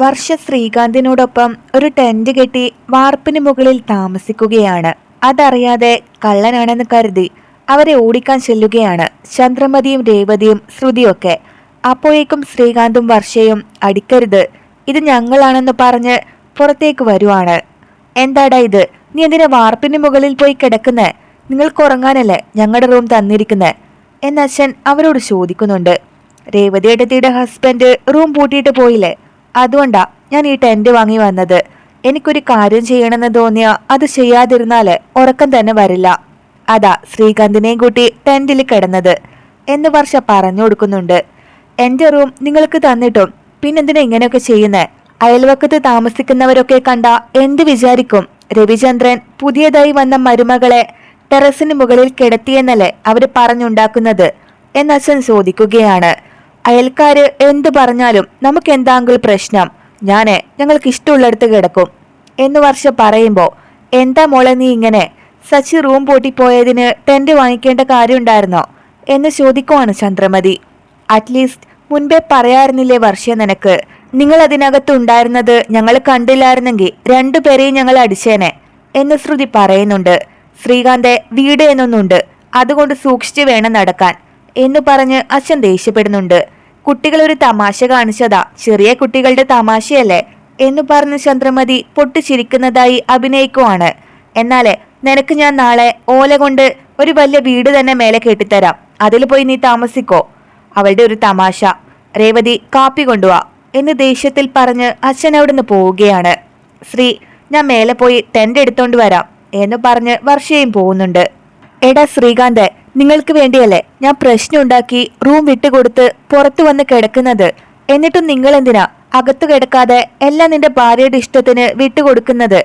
വർഷ ശ്രീകാന്തിനോടൊപ്പം ഒരു ടെന്റ് കെട്ടി വാർപ്പിന് മുകളിൽ താമസിക്കുകയാണ്. അതറിയാതെ കള്ളനാണെന്ന് കരുതി അവരെ ഓടിക്കാൻ ചെല്ലുകയാണ് ചന്ദ്രമതിയും രേവതിയും ശ്രുതിയൊക്കെ. അപ്പോഴേക്കും ശ്രീകാന്തും വർഷയും അടിക്കരുത് ഇത് ഞങ്ങളാണെന്ന് പറഞ്ഞ് പുറത്തേക്ക് വരുവാണ്. എന്താടാ ഇത്? നീ എന്തിനാ വാർപ്പിന് മുകളിൽ പോയി കിടക്കുന്നേ? നിങ്ങൾക്ക് ഉറങ്ങാനല്ലേ ഞങ്ങളുടെ റൂം തന്നിരിക്കുന്നേ? എന്നച്ഛൻ അവരോട് ചോദിക്കുന്നുണ്ട്. രേവതി എടുത്തിയുടെ ഹസ്ബൻഡ് റൂം പൂട്ടിയിട്ട് പോയില്ലേ? അതുകൊണ്ടാ ഞാൻ ഈ ടെന്റ് വാങ്ങി വന്നത്. എനിക്കൊരു കാര്യം ചെയ്യണമെന്ന് തോന്നിയ അത് ചെയ്യാതിരുന്നാൽ ഉറക്കം തന്നെ വരില്ല. അതാ ശ്രീകാന്തിനെയും കൂട്ടി ടെന്റിൽ കിടന്നത് എന്ന് വർഷ പറഞ്ഞു കൊടുക്കുന്നുണ്ട്. എന്റെ റൂം നിങ്ങൾക്ക് തന്നിട്ടും പിന്നെന്തിനാ ഇങ്ങനെയൊക്കെ ചെയ്യുന്നേ? അയൽവക്കത്ത് താമസിക്കുന്നവരൊക്കെ കണ്ട എന്ത് വിചാരിക്കും? രവിചന്ദ്രൻ പുതിയതായി വന്ന മരുമകളെ ടെറസിന് മുകളിൽ കിടത്തിയെന്നല്ലേ അവർ പറഞ്ഞുണ്ടാക്കുന്നത്? എന്നച്ഛൻ ചോദിക്കുകയാണ്. അയൽക്കാര് എന്തു പറഞ്ഞാലും നമുക്ക് എന്താങ്കിൽ പ്രശ്നം. ഞാൻ ഞങ്ങൾക്ക് ഇഷ്ടമുള്ളിടത്ത് കിടക്കും. എന്ന് വർഷ പറയുമ്പോ എന്താ മോളെ നീ ഇങ്ങനെ? സച്ചി റൂം പൂട്ടിപ്പോയതിന് ടെന്റ് വാങ്ങിക്കേണ്ട കാര്യമുണ്ടായിരുന്നോ? എന്ന് ചോദിക്കുവാണ് ചന്ദ്രമതി. അറ്റ്ലീസ്റ്റ് മുൻപേ പറയാറുന്നില്ലേ വർഷ നിനക്ക്? നിങ്ങൾ അതിനകത്ത് ഉണ്ടായിരുന്നത് ഞങ്ങൾ കണ്ടില്ലായിരുന്നെങ്കിൽ രണ്ടുപേരെയും ഞങ്ങൾ അടിച്ചേനെ എന്ന് ശ്രുതി പറയുന്നുണ്ട്. ശ്രീകാന്തെ വീട് എന്നൊന്നുണ്ട്. അതുകൊണ്ട് സൂക്ഷിച്ചു വേണം നടക്കാൻ എന്ന് പറഞ്ഞ് അച്ഛൻ ദേഷ്യപ്പെടുന്നുണ്ട്. കുട്ടികൾ ഒരു തമാശ കാണിച്ചതാ. ചെറിയ കുട്ടികളുടെ തമാശയല്ലേ? എന്ന് പറഞ്ഞ് ചന്ദ്രമതി പൊട്ടിച്ചിരിക്കുന്നതായി അഭിനയിക്കുവാണ്. എന്നാലേ നിനക്ക് ഞാൻ നാളെ ഓല കൊണ്ട് ഒരു വലിയ വീട് തന്നെ മേലെ കെട്ടിത്തരാം. അതിൽ പോയി നീ താമസിക്കോ. അവളുടെ ഒരു തമാശ. രേവതി കാപ്പി കൊണ്ടുവാ എന്ന് ദേഷ്യത്തിൽ പറഞ്ഞ് അച്ഛൻ അവിടുന്ന് പോവുകയാണ്. ശ്രീ ഞാൻ മേലെ പോയി തെന്റെ എടുത്തോണ്ട് വരാം എന്ന് പറഞ്ഞ് വർഷയും പോകുന്നുണ്ട്. എടാ ശ്രീകാന്ത് നിങ്ങൾക്ക് വേണ്ടിയല്ലേ ഞാൻ പ്രശ്നം ഉണ്ടാക്കി റൂം വിട്ടുകൊടുത്ത് പുറത്തു വന്ന് കിടക്കുന്നത്. എന്നിട്ടും നിങ്ങൾ എന്തിനാ അകത്തു കിടക്കാതെ എല്ലാം നിന്റെ ഭാര്യയുടെ ഇഷ്ടത്തിന് വിട്ടുകൊടുക്കുന്നത്?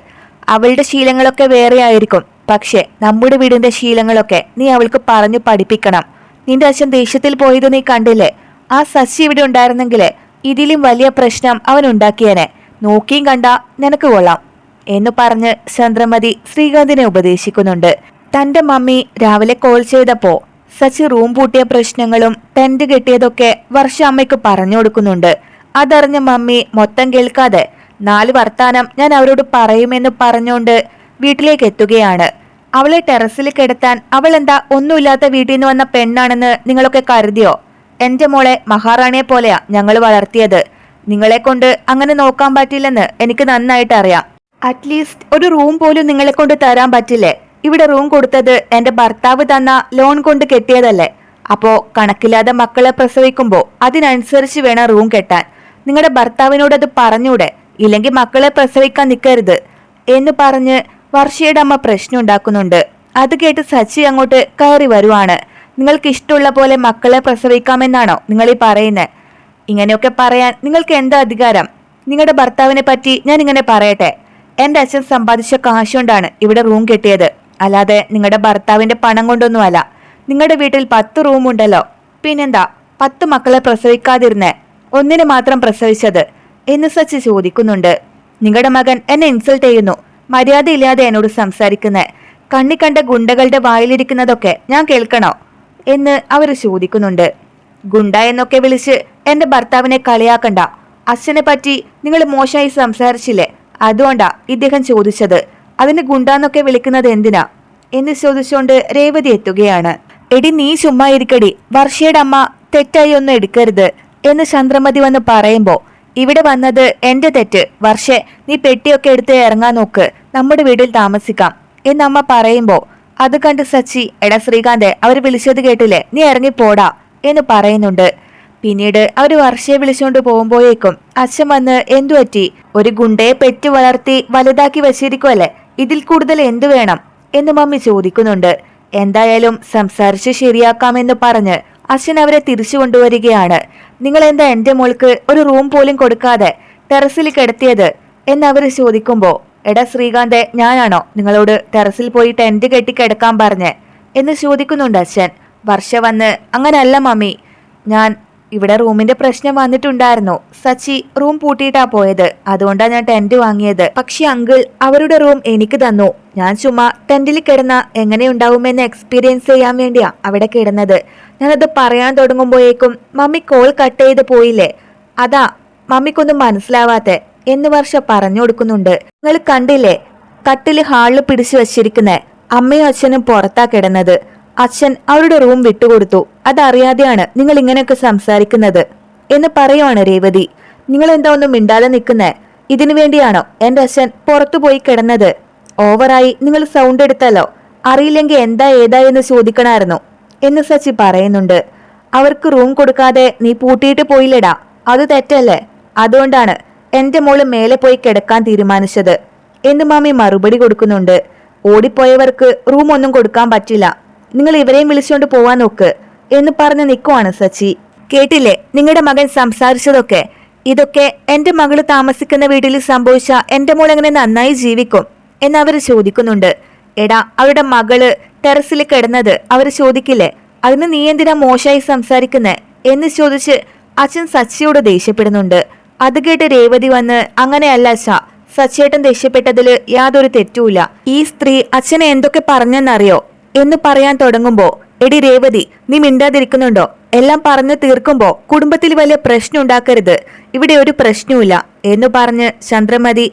അവളുടെ ശീലങ്ങളൊക്കെ വേറെയായിരിക്കും പക്ഷേ നമ്മുടെ വീടിന്റെ ശീലങ്ങളൊക്കെ നീ അവൾക്ക് പറഞ്ഞു പഠിപ്പിക്കണം. നിന്റെ അച്ഛൻ ദേഷ്യത്തിൽ പോയത് നീ കണ്ടില്ലേ? ആ സച്ചി ഇവിടെ ഉണ്ടായിരുന്നെങ്കിലേ ഇതിലും വലിയ പ്രശ്നം അവൻ ഉണ്ടാക്കിയനെ. നോക്കിയും കണ്ട നിനക്ക് കൊള്ളാം. എന്ന് പറഞ്ഞ് ചന്ദ്രമതി ശ്രീകാന്തിനെ ഉപദേശിക്കുന്നുണ്ട്. തന്റെ മമ്മി രാവിലെ കോൾ ചെയ്തപ്പോ സച്ചി റൂം പൂട്ടിയ പ്രശ്നങ്ങളും ടെന്റ് കെട്ടിയതൊക്കെ വർഷ അമ്മയ്ക്ക് പറഞ്ഞു കൊടുക്കുന്നുണ്ട്. അതറിഞ്ഞ മമ്മി മൊത്തം കേൾക്കാതെ നാല് വർത്താനം ഞാൻ അവരോട് പറയുമെന്ന് പറഞ്ഞുകൊണ്ട് വീട്ടിലേക്ക് എത്തുകയാണ്. അവളെ ടെറസിൽ കിടത്താൻ അവൾ എന്താ ഒന്നുമില്ലാത്ത വീട്ടിൽ നിന്ന് വന്ന പെണ്ണാണെന്ന് നിങ്ങളൊക്കെ കരുതിയോ? എന്റെ മോളെ മഹാറാണിയെ പോലെയാ ഞങ്ങൾ വളർത്തിയത്. നിങ്ങളെ കൊണ്ട് അങ്ങനെ നോക്കാൻ പറ്റില്ലെന്ന് എനിക്ക് നന്നായിട്ട് അറിയാം. അറ്റ്ലീസ്റ്റ് ഒരു റൂം പോലും നിങ്ങളെ കൊണ്ട് തരാൻ പറ്റില്ലേ? ഇവിടെ റൂം കൊടുത്തത് എന്റെ ഭർത്താവ് തന്ന ലോൺ കൊണ്ട് കെട്ടിയതല്ലേ? അപ്പോ കണക്കില്ലാതെ മക്കളെ പ്രസവിക്കുമ്പോ അതിനനുസരിച്ച് വേണം റൂം കെട്ടാൻ. നിങ്ങളുടെ ഭർത്താവിനോട് അത് പറഞ്ഞൂടെ? ഇല്ലെങ്കിൽ മക്കളെ പ്രസവിക്കാൻ നിൽക്കരുത് എന്ന് പറഞ്ഞ് വർഷയുടെ അമ്മ പ്രശ്നം ഉണ്ടാക്കുന്നുണ്ട്. അത് കേട്ട് സച്ചി അങ്ങോട്ട് കയറി വരുവാണ്. നിങ്ങൾക്ക് ഇഷ്ടമുള്ള പോലെ മക്കളെ പ്രസവിക്കാമെന്നാണോ നിങ്ങൾ ഈ പറയുന്നത് ഇങ്ങനെയൊക്കെ പറയാൻ നിങ്ങൾക്ക് എന്താ അധികാരം? നിങ്ങളുടെ ഭർത്താവിനെ പറ്റി ഞാൻ ഇങ്ങനെ പറയട്ടെ. എന്റെ അച്ഛൻ സമ്പാദിച്ച കാശുകൊണ്ടാണ് ഇവിടെ റൂം കെട്ടിയത്. അല്ലാതെ നിങ്ങളുടെ ഭർത്താവിന്റെ പണം കൊണ്ടൊന്നുമല്ല. നിങ്ങളുടെ വീട്ടിൽ പത്ത് റൂമുണ്ടല്ലോ പിന്നെന്താ? പത്ത് മക്കളെ പ്രസവിക്കാതിരുന്നേ. ഒന്നിനെ മാത്രം പ്രസവിച്ചത്. എന്ന് സച്ച് ചോദിക്കുന്നുണ്ട്. നിങ്ങളുടെ മകൻ എന്നെ ഇൻസൾട്ട് ചെയ്യുന്നു. മര്യാദയില്ലാതെ എന്നോട് സംസാരിക്കുന്നേ. കണ്ണി കണ്ട ഗുണ്ടകളുടെ വായിലിരിക്കുന്നതൊക്കെ ഞാൻ കേൾക്കണോ? എന്ന് അവർ ചോദിക്കുന്നുണ്ട്. ഗുണ്ട എന്നൊക്കെ വിളിച്ച് എന്റെ ഭർത്താവിനെ കളിയാക്കണ്ട. അച്ഛനെ പറ്റി നിങ്ങൾ മോശമായി സംസാരിച്ചില്ലേ? അതുകൊണ്ടാ ഇദ്ദേഹം ചോദിച്ചത്. അതിന് ഗുണ്ടാന്നൊക്കെ വിളിക്കുന്നത് എന്തിനാ? എന്ന് ചോദിച്ചുകൊണ്ട് രേവതി എത്തുകയാണ്. എടി നീ ചുമ്മാ ഇരിക്കടി. വർഷയുടെ അമ്മ തെറ്റായി ഒന്നും എടുക്കരുത് എന്ന് ചന്ദ്രമതി വന്ന് പറയുമ്പോ ഇവിടെ വന്നത് എന്റെ തെറ്റ്. വർഷെ നീ പെട്ടിയൊക്കെ എടുത്ത് ഇറങ്ങാൻ നോക്ക്. നമ്മുടെ വീട്ടിൽ താമസിക്കാം എന്ന് അമ്മ പറയുമ്പോ അത് കണ്ട് സച്ചി എടാ ശ്രീകാന്തെ അവർ വിളിച്ചത് കേട്ടില്ലേ? നീ ഇറങ്ങി പോടാ എന്ന് പറയുന്നുണ്ട്. പിന്നീട് അവർ വർഷയെ വിളിച്ചുകൊണ്ട് പോകുമ്പോഴേക്കും അച്ഛൻ വന്ന് എന്തു പറ്റി? ഒരു ഗുണ്ടയെ പെറ്റു വളർത്തി വലുതാക്കി വെച്ചിരിക്കുമല്ലേ ഇതിൽ കൂടുതൽ എന്തു വേണം എന്ന് മമ്മി ചോദിക്കുന്നുണ്ട്. എന്തായാലും സംസാരിച്ച് ശരിയാക്കാമെന്ന് പറഞ്ഞ് അച്ഛൻ അവരെ തിരിച്ചു കൊണ്ടുവരികയാണ്. നിങ്ങൾ എന്താ എന്റെ മോൾക്ക് ഒരു റൂം പോലും കൊടുക്കാതെ ടെറസിൽ കിടത്തിയത്? എന്നവർ ചോദിക്കുമ്പോൾ ചോദിക്കുമ്പോ എടാ ശ്രീകാന്തെ ഞാനാണോ നിങ്ങളോട് ടെറസിൽ പോയി ടെന്റ് കെട്ടി കിടക്കാൻ പറഞ്ഞ്? എന്ന് ചോദിക്കുന്നുണ്ട് അച്ഛൻ വർഷ വന്ന് അങ്ങനല്ല മമ്മി. ഞാൻ ഇവിടെ റൂമിന്റെ പ്രശ്നം വന്നിട്ടുണ്ടായിരുന്നു. സച്ചി റൂം പൂട്ടിയിട്ടാ പോയത്. അതുകൊണ്ടാ ഞാൻ ടെന്റ് വാങ്ങിയത്. പക്ഷെ അങ്കിൾ അവരുടെ റൂം എനിക്ക് തന്നു. ഞാൻ ചുമ്മാ ടെന്റിൽ കിടന്ന എങ്ങനെയുണ്ടാവുമെന്ന് എക്സ്പീരിയൻസ് ചെയ്യാൻ വേണ്ടിയാ അവിടെ കിടന്നത്. ഞാനത് പറയാൻ തുടങ്ങുമ്പോഴേക്കും മമ്മി കോൾ കട്ട് ചെയ്ത് പോയില്ലേ? അതാ മമ്മിക്കൊന്നും മനസ്സിലാവാത്തെ എന്ന് വർഷ പറഞ്ഞു കൊടുക്കുന്നുണ്ട്. നിങ്ങൾ കണ്ടില്ലേ? കട്ടിൽ ഹാളിൽ പിടിച്ചു വച്ചിരിക്കുന്നേ. അമ്മയും അച്ഛനും പുറത്താ കിടന്നത്. അച്ഛൻ അവരുടെ റൂം വിട്ടുകൊടുത്തു. അതറിയാതെയാണ് നിങ്ങൾ ഇങ്ങനെയൊക്കെ സംസാരിക്കുന്നത്. എന്ന് പറയുവാണ് രേവതി. നിങ്ങൾ എന്താ ഒന്നും മിണ്ടാതെ നിൽക്കുന്നേ? ഇതിനു വേണ്ടിയാണോ എന്റെ അച്ഛൻ പുറത്തു പോയി കിടന്നത്? ഓവറായി നിങ്ങൾ സൗണ്ട് എടുത്തല്ലോ. അറിയില്ലെങ്കിൽ എന്താ ഏതാ എന്ന് ചോദിക്കണമായിരുന്നു. എന്ന് സച്ചി പറയുന്നുണ്ട്. അവർക്ക് റൂം കൊടുക്കാതെ നീ പൂട്ടിയിട്ട് പോയില്ലടാ. അത് തെറ്റല്ലേ? അതുകൊണ്ടാണ് എന്റെ മോൾ മേലെ പോയി കിടക്കാൻ തീരുമാനിച്ചത്. എന്ന് മാമി മറുപടി കൊടുക്കുന്നുണ്ട്. ഓടിപ്പോയവർക്ക് റൂം ഒന്നും കൊടുക്കാൻ പറ്റില്ല. നിങ്ങൾ ഇവരെയും വിളിച്ചുകൊണ്ട് പോവാൻ നോക്ക് എന്ന് പറഞ്ഞ് നിൽക്കുവാണ് സച്ചി. കേട്ടില്ലേ? നിങ്ങളുടെ മകൻ സംസാരിച്ചതൊക്കെ? ഇതൊക്കെ എന്റെ മകൾ താമസിക്കുന്ന വീട്ടിൽ സംഭവിച്ച എന്റെ മോൾ എങ്ങനെ നന്നായി ജീവിക്കും എന്ന് അവർ ചോദിക്കുന്നുണ്ട്. എടാ അവരുടെ മകൾ ടെറസിൽ കിടന്നത് അവർ ചോദിക്കില്ലേ? അതിന് നീ എന്തിനാ മോശമായി സംസാരിക്കുന്നേ എന്ന് ചോദിച്ച് അച്ഛൻ സച്ചിയോട് ദേഷ്യപ്പെടുന്നുണ്ട്. അത് കേട്ട് രേവതി വന്ന് അങ്ങനെയല്ല അച്ഛ സച്ചേട്ടൻ ദേഷ്യപ്പെട്ടതിൽ യാതൊരു തെറ്റുമില്ല. ഈ സ്ത്രീ അച്ഛനെ എന്തൊക്കെ പറഞ്ഞെന്നറിയോ? എന്ന് പറയാൻ തുടങ്ങുമ്പോ എടി രേവതി നീ മിണ്ടാതിരിക്കുന്നുണ്ടോ? എല്ലാം പറഞ്ഞു തീർക്കുമ്പോ കുടുംബത്തിൽ വലിയ പ്രശ്നം ഉണ്ടാക്കരുത്. ഇവിടെ ഒരു പ്രശ്നവുമില്ല എന്ന് പറഞ്ഞ് ചന്ദ്രമതി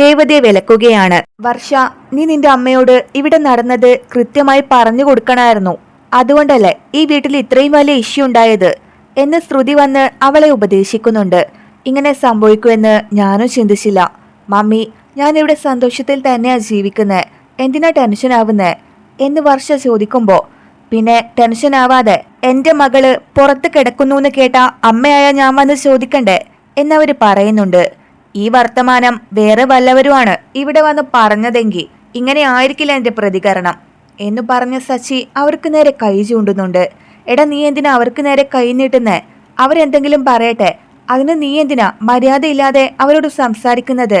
രേവതിയെ വിലക്കുകയാണ്. വർഷ നീ നിന്റെ അമ്മയോട് ഇവിടെ നടന്നത് കൃത്യമായി പറഞ്ഞു കൊടുക്കണമായിരുന്നു. അതുകൊണ്ടല്ലേ ഈ വീട്ടിൽ ഇത്രയും വലിയ ഇഷ്യൂ ഉണ്ടായത്? എന്ന് ശ്രുതി വന്ന് അവളെ ഉപദേശിക്കുന്നുണ്ട്. ഇങ്ങനെ സംഭവിക്കുമെന്ന് ഞാനും ചിന്തിച്ചില്ല. മമ്മി ഞാനിവിടെ സന്തോഷത്തിൽ തന്നെയാ ജീവിക്കുന്നത് എന്തിനാ ടെൻഷൻ ആവുന്നേ എന്ന് വർഷ ചോദിക്കുമ്പോൾ പിന്നെ ടെൻഷൻ ആവാതെ എന്റെ മകൾ പുറത്ത് കിടക്കുന്നു എന്ന് കേട്ട അമ്മയായ ഞാൻ വന്ന് ചോദിക്കണ്ടേ? എന്നവർ പറയുന്നുണ്ട്. ഈ വർത്തമാനം വേറെ വല്ലവരുമാണ് ഇവിടെ വന്ന് പറഞ്ഞതെങ്കിൽ ഇങ്ങനെ ആയിരിക്കില്ല എന്റെ പ്രതികരണം എന്ന് പറഞ്ഞ സച്ചി അവർക്ക് നേരെ കൈ ചൂണ്ടുന്നുണ്ട്. എടാ നീ എന്തിനാ അവർക്ക് നേരെ കൈ നീട്ടുന്നേ? അവരെന്തെങ്കിലും പറയട്ടെ. അതിന് നീ എന്തിനാ മര്യാദയില്ലാതെ അവരോട് സംസാരിക്കുന്നത്?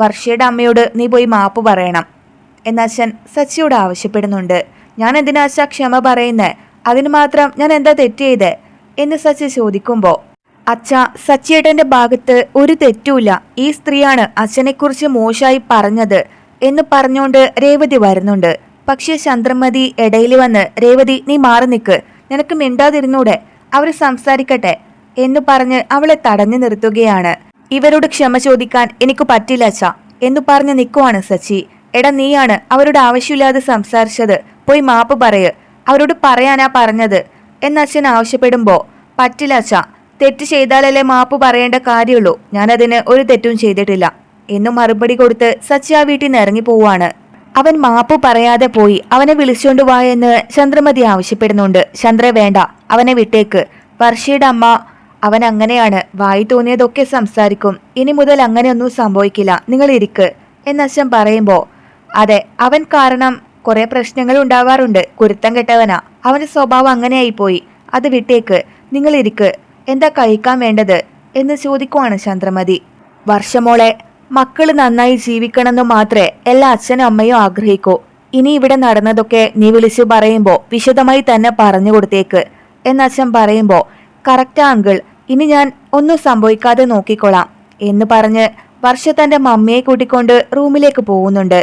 വർഷയുടെ അമ്മയോട് നീ പോയി മാപ്പ് പറയണം. എന്നച്ഛൻ സച്ചിയോട് ആവശ്യപ്പെടുന്നുണ്ട്. ഞാൻ എന്തിനാ അച്ഛ ക്ഷമ പറയുന്നേ? അതിന് മാത്രം ഞാൻ എന്താ തെറ്റ് ചെയ്തേ? എന്ന് സച്ചി ചോദിക്കുമ്പോൾ അച്ഛ സച്ചിയേട്ടന്റെ ഭാഗത്ത് ഒരു തെറ്റുമില്ല. ഈ സ്ത്രീയാണ് അച്ഛനെക്കുറിച്ച് മോശമായി പറഞ്ഞത് എന്ന് പറഞ്ഞുകൊണ്ട് രേവതി വരുന്നുണ്ട്. പക്ഷേ ചന്ദ്രമതി ഇടയിൽ വന്ന് രേവതി നീ മാറി നിൽക്ക് നിനക്ക് മിണ്ടാതിരുന്നൂടെ. അവർ സംസാരിക്കട്ടെ എന്ന് പറഞ്ഞ് അവളെ തടഞ്ഞു നിർത്തുകയാണ്. ഇവരോട് ക്ഷമ ചോദിക്കാൻ എനിക്ക് പറ്റില്ല അച്ഛ എന്ന് പറഞ്ഞ് നിൽക്കുവാണ് സച്ചി. എടാ നീയാണ് അവരോട് ആവശ്യമില്ലാതെ സംസാരിച്ചത്. പോയി മാപ്പ് പറയ്. അവരോട് പറയാനാ പറഞ്ഞത്. എന്ന് അച്ഛൻ ആവശ്യപ്പെടുമ്പോ പറ്റില്ല അച്ഛ തെറ്റ് ചെയ്താലല്ലേ മാപ്പ് പറയേണ്ട കാര്യമുള്ളൂ. ഞാനതിന് ഒരു തെറ്റും ചെയ്തിട്ടില്ല. എന്നു മറുപടി കൊടുത്ത് സച്ചി ആ വീട്ടിൽ നിന്ന് ഇറങ്ങി പോവാണ്. അവൻ മാപ്പ് പറയാതെ പോയി അവനെ വിളിച്ചുകൊണ്ട് വാ എന്ന് ചന്ദ്രമതി ആവശ്യപ്പെടുന്നുണ്ട്. ചന്ദ്ര വേണ്ട. അവനെ വിട്ടേക്ക്. വർഷയുടെ അമ്മ അവൻ അങ്ങനെയാണ്. വായി തോന്നിയതൊക്കെ സംസാരിക്കും. ഇനി മുതൽ അങ്ങനെയൊന്നും സംഭവിക്കില്ല. നിങ്ങൾ ഇരിക്ക്. എന്നച്ഛൻ പറയുമ്പോ അതെ അവൻ കാരണം കുറെ പ്രശ്നങ്ങൾ ഉണ്ടാവാറുണ്ട് കുരുത്തം കെട്ടവനാ. അവന്റെ സ്വഭാവം അങ്ങനെയായി പോയി അത് വിട്ടേക്ക്. നിങ്ങൾ ഇരിക്ക്. എന്താ കഴിക്കാൻ വേണ്ടത്? എന്ന് ചോദിക്കുവാണ് ചന്ദ്രമതി. വർഷമോളെ മക്കൾ നന്നായി ജീവിക്കണമെന്ന് മാത്രമേ എല്ലാ അച്ഛനും അമ്മയും ആഗ്രഹിക്കൂ. ഇനി ഇവിടെ നടന്നതൊക്കെ നീ വിളിച്ചു പറയുമ്പോൾ വിശദമായി തന്നെ പറഞ്ഞു കൊടുത്തേക്ക്. എന്ന് അച്ഛൻ പറയുമ്പോൾ കറക്റ്റാ അങ്കിൾ ഇനി ഞാൻ ഒന്നും സംഭവിക്കാതെ നോക്കിക്കൊള്ളാം എന്ന് പറഞ്ഞ് വർഷ തന്റെ മമ്മിയെ കൂട്ടിക്കൊണ്ട് റൂമിലേക്ക് പോകുന്നുണ്ട്.